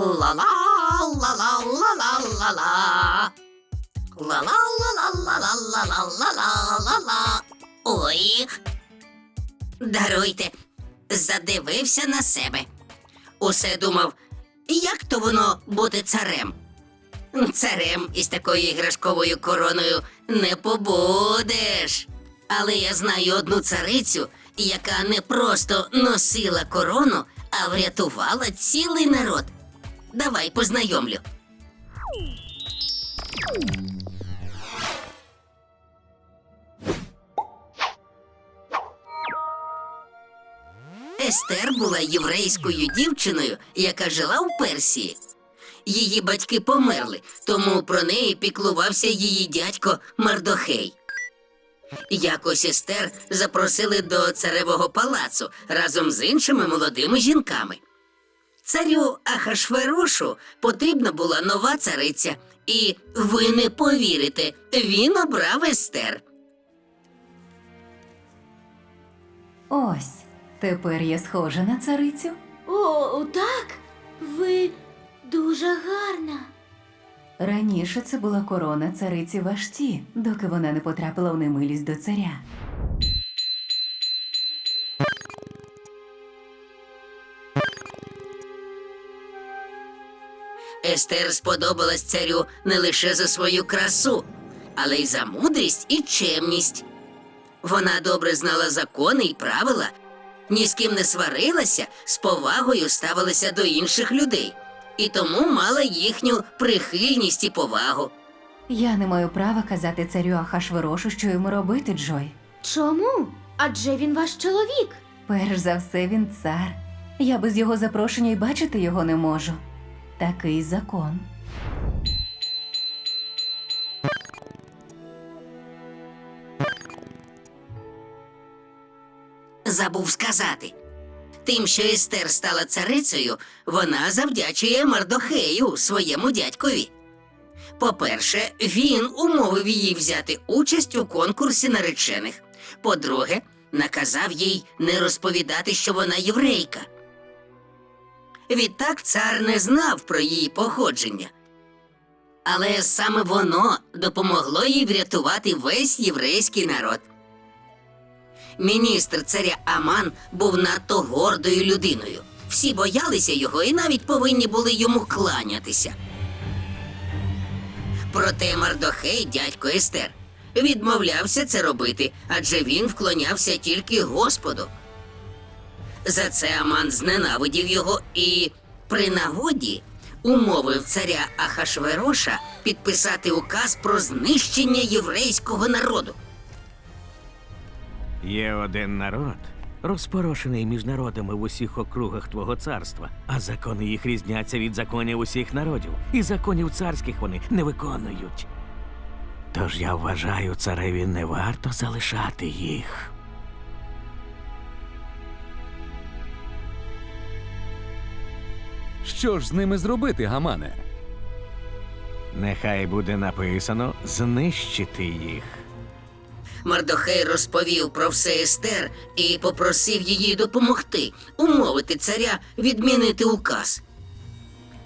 Ла-ла, ла-ла, ла-ла, ла-ла. Ла-ла, ла-ла, ла-ла, ла-ла, ла-ла. Ой. Даруйте, задивився на себе. Усе думав, як то воно бути царем. Царем із такою іграшковою короною не побудеш. Але я знаю одну царицю, яка не просто носила корону, а врятувала цілий народ. Давай познайомлю. Естер була єврейською дівчиною, яка жила у Персії. Її батьки померли, тому про неї піклувався її дядько Мардохей. Якось Естер запросили до царевого палацу разом з іншими молодими жінками. Царю Ахашверошу потрібна була нова цариця, і ви не повірите, він обрав Естер. Ось, тепер я схожа на царицю. О, так. Ви дуже гарна. Раніше це була корона цариці Вашті, доки вона не потрапила в немилість до царя. Естер сподобалась царю не лише за свою красу, але й за мудрість і чемність. Вона добре знала закони і правила, ні з ким не сварилася, з повагою ставилася до інших людей, і тому мала їхню прихильність і повагу. Я не маю права казати царю Ахашверошу, що йому робити, Джой. Чому? Адже він ваш чоловік. Перш за все, він цар. Я без його запрошення й бачити його не можу. Такий закон. Забув сказати. Тим, що Естер стала царицею, вона завдячує Мардохею, своєму дядькові. По-перше, він умовив її взяти участь у конкурсі наречених. По-друге, наказав їй не розповідати, що вона єврейка. Відтак цар не знав про її походження. Але саме воно допомогло їй врятувати весь єврейський народ. Міністр царя Аман був надто гордою людиною. Всі боялися його і навіть повинні були йому кланятися. Проте Мардохей, дядько Естер, відмовлявся це робити, адже він вклонявся тільки Господу. За це Аман зненавидів його і, при нагоді, умовив царя Ахашвероша підписати указ про знищення єврейського народу. Є один народ, розпорошений між народами в усіх округах твого царства, а закони їх різняться від законів усіх народів, і законів царських вони не виконують. Тож я вважаю, цареві не варто залишати їх. Що ж з ними зробити, гамане? Нехай буде написано знищити їх. Мардохей розповів про все Естер і попросив її допомогти, умовити царя відмінити указ.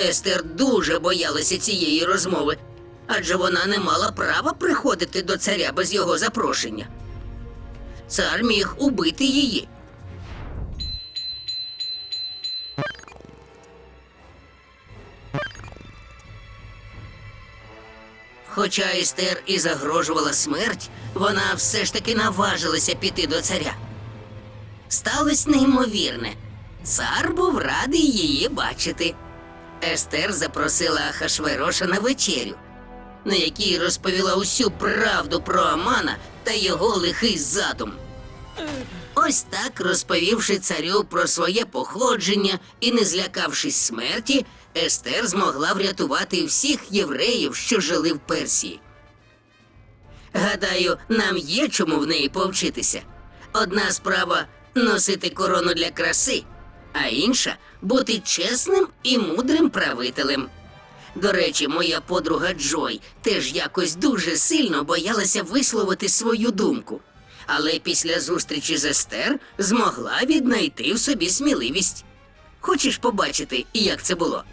Естер дуже боялася цієї розмови, адже вона не мала права приходити до царя без його запрошення. Цар міг убити її. Хоча Естер і загрожувала смерть, вона все ж таки наважилася піти до царя. Сталось неймовірне. Цар був радий її бачити. Естер запросила Ахашвероша на вечерю, на якій розповіла усю правду про Амана та його лихий задум. Ось так, розповівши царю про своє походження і не злякавшись смерті, Естер змогла врятувати всіх євреїв, що жили в Персії. Гадаю, нам є чому в неї повчитися. Одна справа носити корону для краси, а інша бути чесним і мудрим правителем. До речі, моя подруга Джой теж якось дуже сильно боялася висловити свою думку. Але після зустрічі з Естер змогла віднайти в собі сміливість. Хочеш побачити, як це було?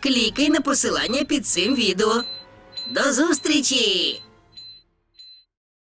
Клікай на посилання під цим відео. До зустрічі!